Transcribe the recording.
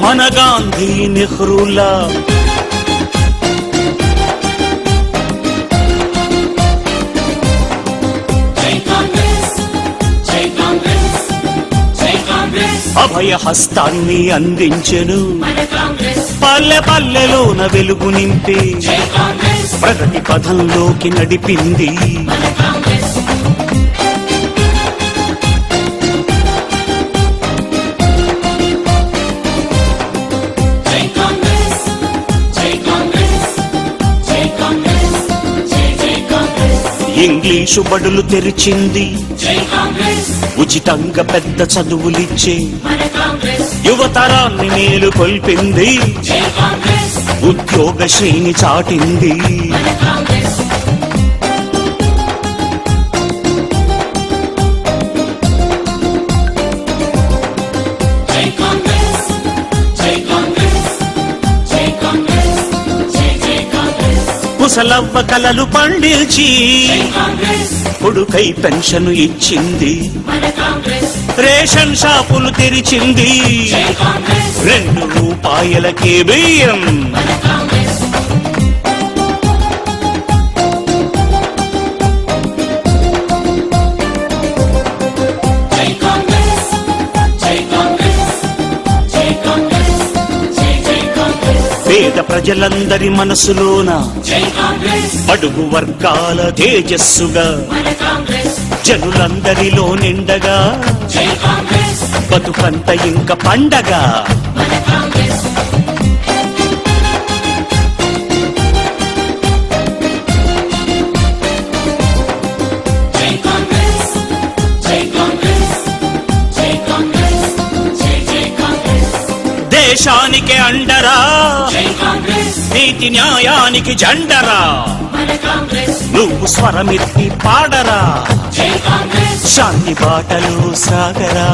మన గాంధీ నెహ్రూలా అభయ హస్తాన్ని అందించెను. పల్లె పల్లెలోన వెలుగు నింపి. ప్రగతి పథంలోకి నడిపింది. ఇంగ్లీషు బడులు తెరిచింది. ఉచితంగా పెద్ద చదువులిచ్చే. యువతరాన్ని మేలు కొల్పింది. ఉద్యోగ శ్రేణి చాటింది. ముసలవ్వ కలలు పండించి కొడుకై పెన్షన్ ఇచ్చింది. రేషన్ షాపులు తెరిచింది. రెండు రూపాయలకే బియ్యం. పేద ప్రజలందరి మనసులోన అడుగు వర్గాల తేజస్సుగా జనులందరిలో నిండగా బతుకంత ఇంక పండగ దేశానికి అండరా. నీతి న్యాయానికి జెండరా. నువ్వు స్వరమెత్తి పాడరా. శాంతి బాటలు సాగరా.